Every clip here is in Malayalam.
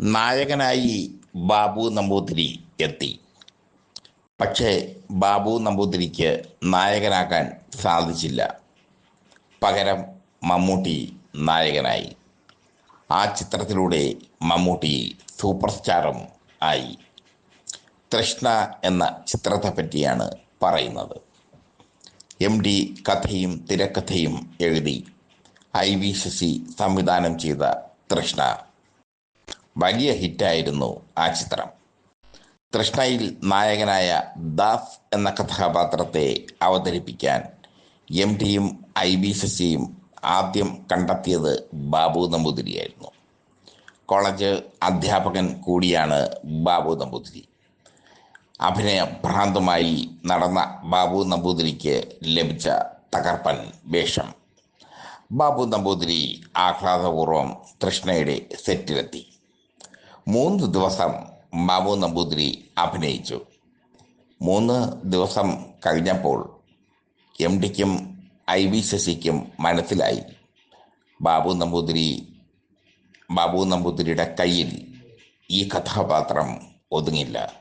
നായകനായി ബാബു നമ്പൂതിരി എത്തി. പക്ഷേ ബാബു നമ്പൂതിരിക്ക് നായകനാക്കാൻ സാധിച്ചില്ല. പകരം മമ്മൂട്ടി നായകനായി. ആ ചിത്രത്തിലൂടെ മമ്മൂട്ടി സൂപ്പർ സ്റ്റാറും ആയി. തൃഷ്ണ എന്ന ചിത്രത്തെ പറ്റിയാണ് പറയുന്നത്. എം ഡി കഥയും തിരക്കഥയും എഴുതി ഐ വി ശശി സംവിധാനം ചെയ്ത തൃഷ്ണ വലിയ ഹിറ്റായിരുന്നു ആ ചിത്രം. തൃഷ്ണയിൽ നായകനായ ദാസ് എന്ന കഥാപാത്രത്തെ അവതരിപ്പിക്കാൻ എം ടിയും ഐ ബി ശശിയും ആദ്യം കണ്ടെത്തിയത് ബാബു നമ്പൂതിരിയായിരുന്നു. കോളേജ് അധ്യാപകൻ കൂടിയാണ് ബാബു നമ്പൂതിരി. അഭിനയ ഭ്രാന്തമായി നടന്ന ബാബു നമ്പൂതിരിക്ക് ലഭിച്ച തകർപ്പൻ വേഷം. ബാബു നമ്പൂതിരി ആഹ്ലാദപൂർവം തൃഷ്ണയുടെ സെറ്റിലെത്തി. മൂന്ന് ദിവസം മാമു നമ്പൂതിരി അഭിനയിച്ചു. മൂന്ന് ദിവസം കഴിഞ്ഞപ്പോൾ എം ഡിക്കും ഐ വി ശശിക്കും മനസ്സിലായി. ബാബു നമ്പൂതിരി ബാബു നമ്പൂതിരിയുടെ കയ്യിൽ ഈ കഥാപാത്രം ഒതുങ്ങില്ല.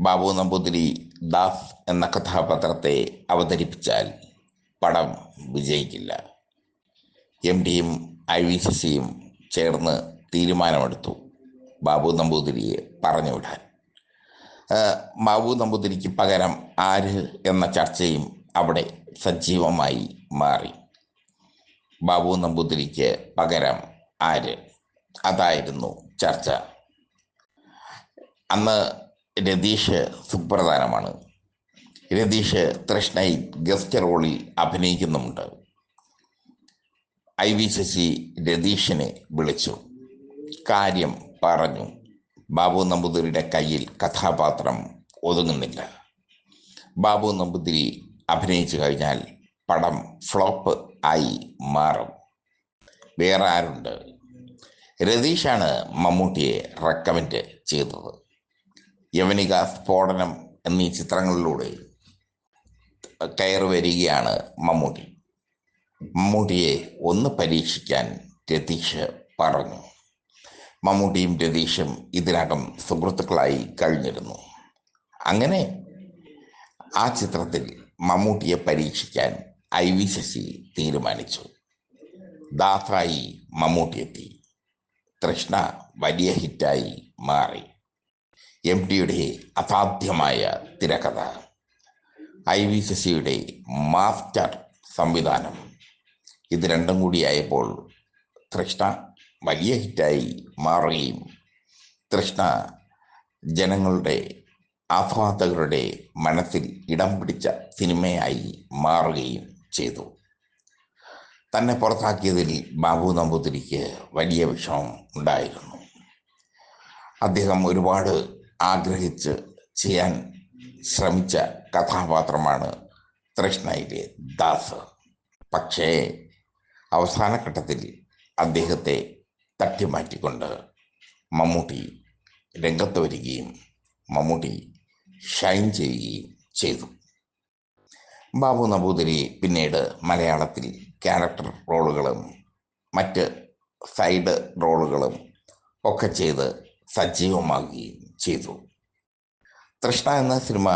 ബാബു നമ്പൂതിരി ദാസ് എന്ന കഥാപാത്രത്തെ അവതരിപ്പിച്ചാൽ പടം വിജയിക്കില്ല. എം ഡിയും ഐ വി ശശിയും ചേർന്ന് തീരുമാനമെടുത്തു. ബാബു നമ്പൂതിരിയെ പറഞ്ഞു വിടാൻ. ബാബു നമ്പൂതിരിക്ക് പകരം ആര് എന്ന ചർച്ചയും അവിടെ സജീവമായി മാറി. ബാബു നമ്പൂതിരിക്ക് പകരം ആര്? അതായിരുന്നു ചർച്ച. അന്ന് രതീഷ് സുപ്രധാനമാണ്. രതീഷ് തൃഷ്ണയിൽ ഗസ്റ്റ് റോളിൽ അഭിനയിക്കുന്നുമുണ്ട്. ഐ വി ശശി രതീഷിനെ വിളിച്ചു. കാര്യം പറഞ്ഞു. ബാബു നമ്പൂതിരിയുടെ കയ്യിൽ കഥാപാത്രം ഒതുങ്ങുന്നില്ല. ബാബു നമ്പൂതിരി അഭിനയിച്ചു കഴിഞ്ഞാൽ പടം ഫ്ലോപ്പ് ആയി മാറും. വേറെ ആരുണ്ട്? രതീഷാണ് മമ്മൂട്ടിയെ റെക്കമെൻഡ് ചെയ്തത്. യവനിക സ്ഫോടനം എന്നീ ചിത്രങ്ങളിലൂടെ കയറി വരികയാണ് മമ്മൂട്ടി. മമ്മൂട്ടിയെ ഒന്ന് പരീക്ഷിക്കാൻ രതീഷ് പറഞ്ഞു. മമ്മൂട്ടിയും രതീഷും ഇതിനകം സുഹൃത്തുക്കളായി കഴിഞ്ഞിരുന്നു. അങ്ങനെ ആ ചിത്രത്തിൽ മമ്മൂട്ടിയെ പരീക്ഷിക്കാൻ ഐ വി ശശി തീരുമാനിച്ചു. ദാസായി മമ്മൂട്ടി എത്തി. തൃഷ്ണ വലിയ ഹിറ്റായി മാറി. എം ടിയുടെ അസാധ്യമായ തിരക്കഥ. ഐ വി ശശിയുടെ മാസ്റ്റർ സംവിധാനം. ഇത് രണ്ടും കൂടിയായപ്പോൾ തൃഷ്ണ വലിയ ഹിറ്റായി മാറുകയും തൃഷ്ണ ജനങ്ങളുടെ ആസ്വാദകരുടെ മനസ്സിൽ ഇടം പിടിച്ച സിനിമയായി മാറുകയും ചെയ്തു. തന്നെ പുറത്താക്കിയതിൽ ബാബു നമ്പൂതിരിക്ക് വലിയ വിഷമം ഉണ്ടായിരുന്നു. അദ്ദേഹം ഒരുപാട് ആഗ്രഹിച്ച് ചെയ്യാൻ ശ്രമിച്ച കഥാപാത്രമാണ് തൃഷ്ണയിലെ ദാസ്. പക്ഷേ അവസാന ഘട്ടത്തിൽ അദ്ദേഹത്തെ തട്ടിമാറ്റിക്കൊണ്ട് മമ്മൂട്ടി രംഗത്ത് വരികയും മമ്മൂട്ടി ഷൈൻ ചെയ്യുകയും ചെയ്തു. ബാബു നമ്പൂതിരി പിന്നീട് മലയാളത്തിൽ ക്യാരക്ടർ റോളുകളും മറ്റ് സൈഡ് റോളുകളും ഒക്കെ ചെയ്ത് സജീവമാകുകയും ചെയ്തു. തൃഷ്ണ എന്ന സിനിമ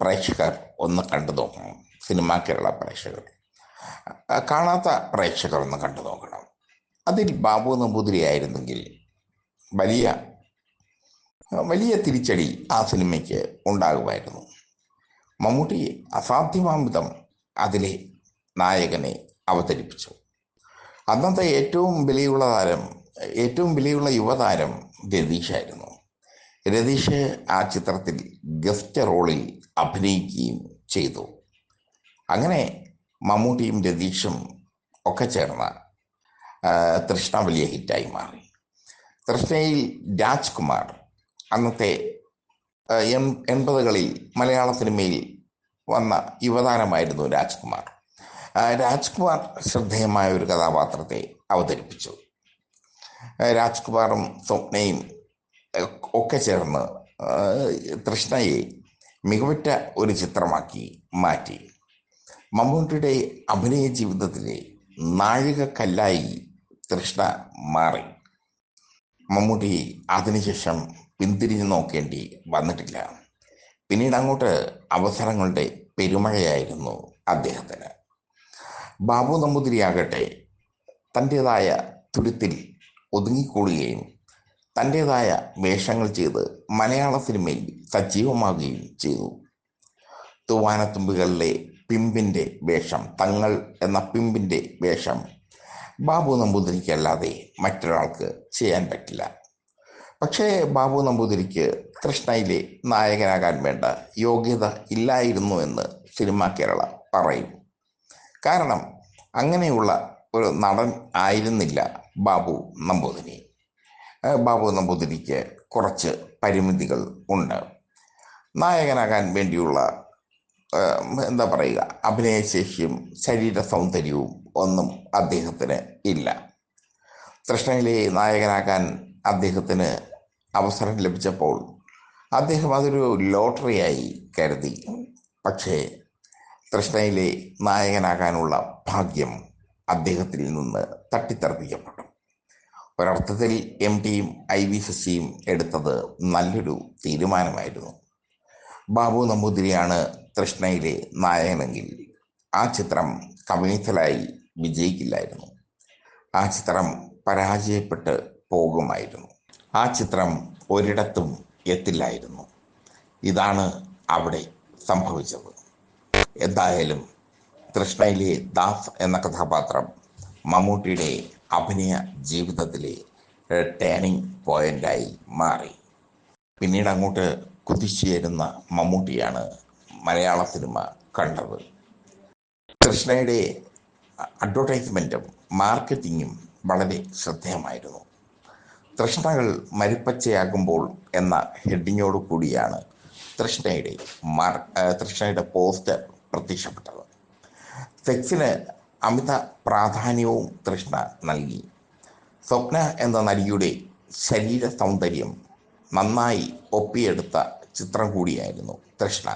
പ്രേക്ഷകർ ഒന്ന് കണ്ടു നോക്കണം. സിനിമ കേരള പ്രേക്ഷകർ. കാണാത്ത പ്രേക്ഷകർ ഒന്ന് കണ്ടു നോക്കണം. അതിൽ ബാബു നമ്പൂതിരി ആയിരുന്നെങ്കിൽ വലിയ വലിയ തിരിച്ചടി ആ സിനിമയ്ക്ക് ഉണ്ടാകുമായിരുന്നു. മമ്മൂട്ടി അസാധ്യമാംവിധം അതിലെ നായകനെ അവതരിപ്പിച്ചു. അന്നത്തെ ഏറ്റവും വിലയുള്ള താരം ഏറ്റവും വിലയുള്ള യുവതാരം രതീഷായിരുന്നു. രതീഷ് ആ ചിത്രത്തിൽ ഗസ്റ്റ് റോളിൽ അഭിനയിക്കുകയും ചെയ്തു. അങ്ങനെ മമ്മൂട്ടിയും രതീഷും ഒക്കെ ചേർന്ന തൃഷ്ണ വലിയ ഹിറ്റായി മാറി. തൃഷ്ണയിൽ രാജ്കുമാർ അന്നത്തെ എൺ എൺപതുകളിൽ മലയാള സിനിമയിൽ വന്ന യുവതാരമായിരുന്നു രാജ്കുമാർ. രാജ്കുമാർ ശ്രദ്ധേയമായ ഒരു കഥാപാത്രത്തെ അവതരിപ്പിച്ചു. രാജ്കുമാറും സ്വപ്നയും ഒക്കെ ചേർന്ന് തൃഷ്ണയെ മികവുറ്റ ഒരു ചിത്രമാക്കി മാറ്റി. മമ്മൂട്ടിയുടെ അഭിനയ ജീവിതത്തിലെ നാഴികക്കല്ലായി തൃഷ്ണ മാറി. മമ്മൂട്ടി അതിനുശേഷം പിന്തിരിഞ്ഞു നോക്കേണ്ടി വന്നിട്ടില്ല. പിന്നീട് അങ്ങോട്ട് അവസരങ്ങളുടെ പെരുമഴയായിരുന്നു അദ്ദേഹത്തിന്. ബാബു നമ്പൂതിരിയാകട്ടെ തന്റെതായ തുരുത്തിൽ ഒതുങ്ങിക്കൂടുകയും തന്റെതായ വേഷങ്ങൾ ചെയ്ത് മലയാള സിനിമയിൽ സജീവമാകുകയും ചെയ്തു. തൂവാനത്തുമ്പുകളിലെ പിമ്പിന്റെ വേഷം തങ്ങൾ എന്ന പിമ്പിന്റെ വേഷം ബാബു നമ്പൂതിരിക്ക് അല്ലാതെ മറ്റൊരാൾക്ക് ചെയ്യാൻ പറ്റില്ല. പക്ഷേ ബാബു നമ്പൂതിരിക്ക് കൃഷ്ണയിലെ നായകനാകാൻ വേണ്ട യോഗ്യത ഇല്ലായിരുന്നു എന്ന് സിനിമ കേരള പറയും. കാരണം അങ്ങനെയുള്ള ഒരു നടൻ ആയിരുന്നില്ല ബാബു നമ്പൂതിരി. ബാബു നമ്പൂതിരിക്ക് കുറച്ച് പരിമിതികൾ ഉണ്ട്. നായകനാകാൻ വേണ്ടിയുള്ള എന്താ പറയുക അഭിനയശേഷിയും ശരീര സൗന്ദര്യവും ഒന്നും അദ്ദേഹത്തിന് ഇല്ല. കൃഷ്ണയിലെ നായകനാകാൻ അദ്ദേഹത്തിന് അവസരം ലഭിച്ചപ്പോൾ അദ്ദേഹം അതൊരു ലോട്ടറിയായി കരുതി. പക്ഷേ കൃഷ്ണയിലെ നായകനാകാനുള്ള ഭാഗ്യം അദ്ദേഹത്തിൽ നിന്ന് തട്ടിത്തെറിപ്പിക്കപ്പെട്ടു ഒരർത്ഥത്തിൽ എം ടിയും ഐ വി ശശിയും എടുത്തത് നല്ലൊരു തീരുമാനമായിരുന്നു. ബാബു നമ്പൂതിരിയാണ് കൃഷ്ണയിലെ നായകനെങ്കിൽ ആ ചിത്രം കവിനിത്തലായി വിജയിക്കില്ലായിരുന്നു. ആ ചിത്രം പരാജയപ്പെട്ട് പോകുമായിരുന്നു. ആ ചിത്രം ഒരിടത്തും എത്തില്ലായിരുന്നു. ഇതാണ് അവിടെ സംഭവിച്ചത്. എന്തായാലും കൃഷ്ണയിലെ ദാസ് എന്ന കഥാപാത്രം മമ്മൂട്ടിയുടെ അഭിനയ ജീവിതത്തിലെ ടേണിംഗ് പോയിന്റായി മാറി. പിന്നീട് അങ്ങോട്ട് കുതിച്ചുയരുന്ന മമ്മൂട്ടിയാണ് മലയാള സിനിമ കണ്ടത്. കൃഷ്ണയുടെ അഡ്വർടൈസ്മെന്റും മാർക്കറ്റിങ്ങും വളരെ ശ്രദ്ധേയമായിരുന്നു. തൃഷ്ണകൾ മരുപ്പച്ചയാകുമ്പോൾ എന്ന ഹെഡിങ്ങോട് കൂടിയാണ് തൃഷ്ണയുടെ മാർ തൃഷ്ണയുടെ പോസ്റ്റർ പ്രത്യക്ഷപ്പെട്ടത്. സെക്സിന് അമിത പ്രാധാന്യവും തൃഷ്ണ നൽകി. സ്വപ്ന എന്ന നടിയുടെ ശരീര സൗന്ദര്യം നന്നായി ഒപ്പിയെടുത്ത ചിത്രം കൂടിയായിരുന്നു തൃഷ്ണ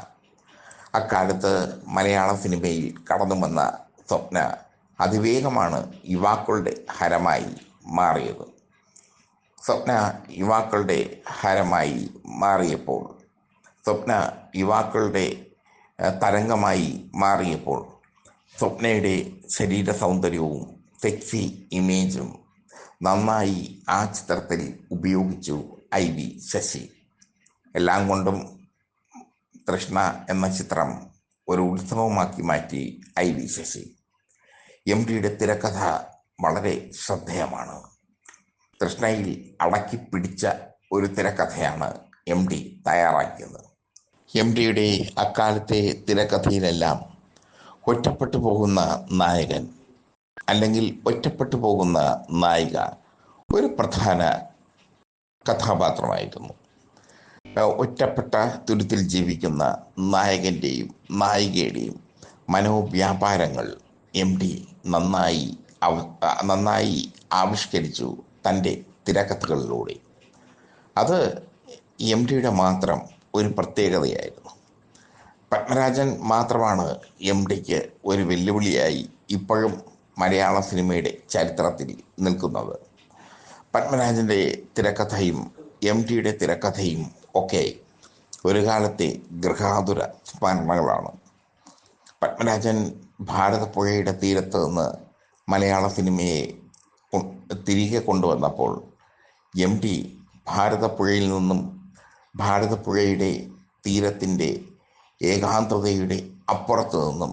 അക്കാലത്ത് മലയാള സിനിമയിൽ കടന്നു വന്ന സ്വപ്ന അതിവേഗമാണ് യുവാക്കളുടെ ഹരമായി മാറിയത്. സ്വപ്ന യുവാക്കളുടെ ഹരമായി മാറിയപ്പോൾ സ്വപ്ന യുവാക്കളുടെ തരംഗമായി മാറിയപ്പോൾ സ്വപ്നയുടെ ശരീര സൗന്ദര്യവും സെക്സി ഇമേജും നന്നായി ആ ചിത്രത്തിൽ ഉപയോഗിച്ചു ഐ വി ശശി. എല്ലാം കൊണ്ടും തൃഷ്ണ എന്ന ചിത്രം ഒരു ഉത്സവമാക്കി മാറ്റി ഐ വി ശശി. എം ഡിയുടെ തിരക്കഥ വളരെ ശ്രദ്ധേയമാണ്. തൃഷ്ണയിൽ അടക്കി പിടിച്ച ഒരു തിരക്കഥയാണ് എം ഡി തയ്യാറാക്കിയത്. എം ഡിയുടെ അക്കാലത്തെ തിരക്കഥയിലെല്ലാം ഒറ്റപ്പെട്ടു പോകുന്ന നായകൻ അല്ലെങ്കിൽ ഒറ്റപ്പെട്ടു പോകുന്ന നായിക ഒരു പ്രധാന കഥാപാത്രമായിരുന്നു. ഒറ്റപ്പെട്ട തുരുത്തിൽ ജീവിക്കുന്ന നായകന്റെയും നായികയുടെയും മനോവ്യാപാരങ്ങൾ എം ഡി നന്നായി അവ നന്നായി ആവിഷ്കരിച്ചു തന്റെ തിരക്കഥകളിലൂടെ. അത് എം ഡിയുടെ മാത്രം ഒരു പ്രത്യേകതയായിരുന്നു. പത്മരാജൻ മാത്രമാണ് എം ഡിക്ക് ഒരു വെല്ലുവിളിയായി ഇപ്പോഴും മലയാള സിനിമയുടെ ചരിത്രത്തിൽ നിൽക്കുന്നത്. പത്മരാജന്റെ തിരക്കഥയും എം ഡിയുടെ തിരക്കഥയും ഒക്കെ ഒരു കാലത്തെ ഗൃഹാതുര സ്മരണകളാണ് പത്മരാജൻ ഭാരതപ്പുഴയുടെ തീരത്ത് നിന്ന് മലയാള സിനിമയെ തിരികെ കൊണ്ടുവന്നപ്പോൾ എം ടി ഭാരതപ്പുഴയിൽ നിന്നും ഭാരതപ്പുഴയുടെ തീരത്തിന്റെ ഏകാന്തതയുടെ അപ്പുറത്ത് നിന്നും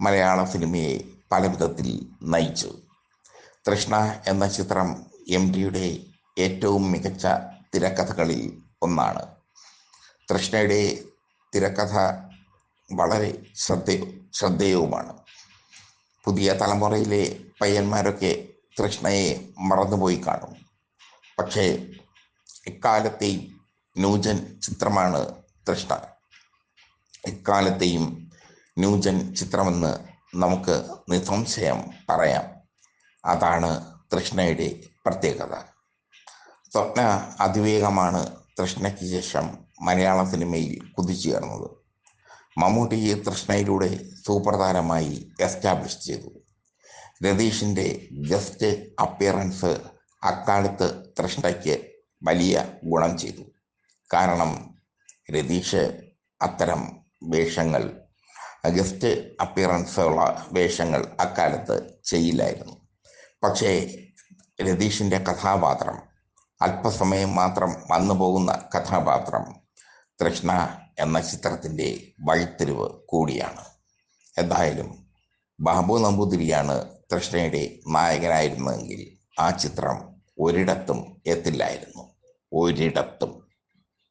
മലയാള സിനിമയെ പല വിധത്തിൽ നയിച്ചു. തൃഷ്ണ എന്ന ചിത്രം എം ടിയുടെ ഏറ്റവും മികച്ച തിരക്കഥകളിൽ ഒന്നാണ്. തൃഷ്ണയുടെ തിരക്കഥ വളരെ ശ്രദ്ധ ശ്രദ്ധേയവുമാണ്. പുതിയ തലമുറയിലെ പയ്യന്മാരൊക്കെ തൃഷ്ണയെ മറന്നുപോയി കാണും. പക്ഷേ എക്കാലത്തെയും ന്യൂജൻ ചിത്രമാണ് തൃഷ്ണ എക്കാലത്തെയും ന്യൂജൻ ചിത്രമെന്ന് നമുക്ക് നിസംശയം പറയാം. അതാണ് തൃഷ്ണയുടെ പ്രത്യേകത. സ്വപ്ന അതിവേഗമാണ് തൃഷ്ണയ്ക്ക് ശേഷം മലയാള സിനിമയിൽ കുതിച്ചു കയറുന്നത്. മമ്മൂട്ടിയെ തൃഷ്ണയിലൂടെ സൂപ്രധാനമായി എസ്റ്റാബ്ലിഷ് ചെയ്തു. രതീഷിന്റെ ഗസ്റ്റ് അപ്പിയറൻസ് അക്കാലത്ത് തൃഷ്ണയ്ക്ക് വലിയ ഗുണം ചെയ്തു. കാരണം രതീഷ് അത്തരം വേഷങ്ങൾ ഗസ്റ്റ് അപ്പിയറൻസ് ഉള്ള വേഷങ്ങൾ അക്കാലത്ത് ചെയ്യില്ലായിരുന്നു. പക്ഷേ രതീഷിന്റെ കഥാപാത്രം അല്പസമയം മാത്രം വന്നു പോകുന്ന കഥാപാത്രം തൃഷ്ണ എന്ന ചിത്രത്തിന്റെ വഴിത്തിരിവ് കൂടിയാണ്. എന്തായാലും ബാബു നമ്പൂതിരിയാണ് തൃഷ്ണയുടെ നായകനായിരുന്നെങ്കിൽ ആ ചിത്രം ഒരിടത്തും എത്തില്ലായിരുന്നു. ഒരിടത്തും.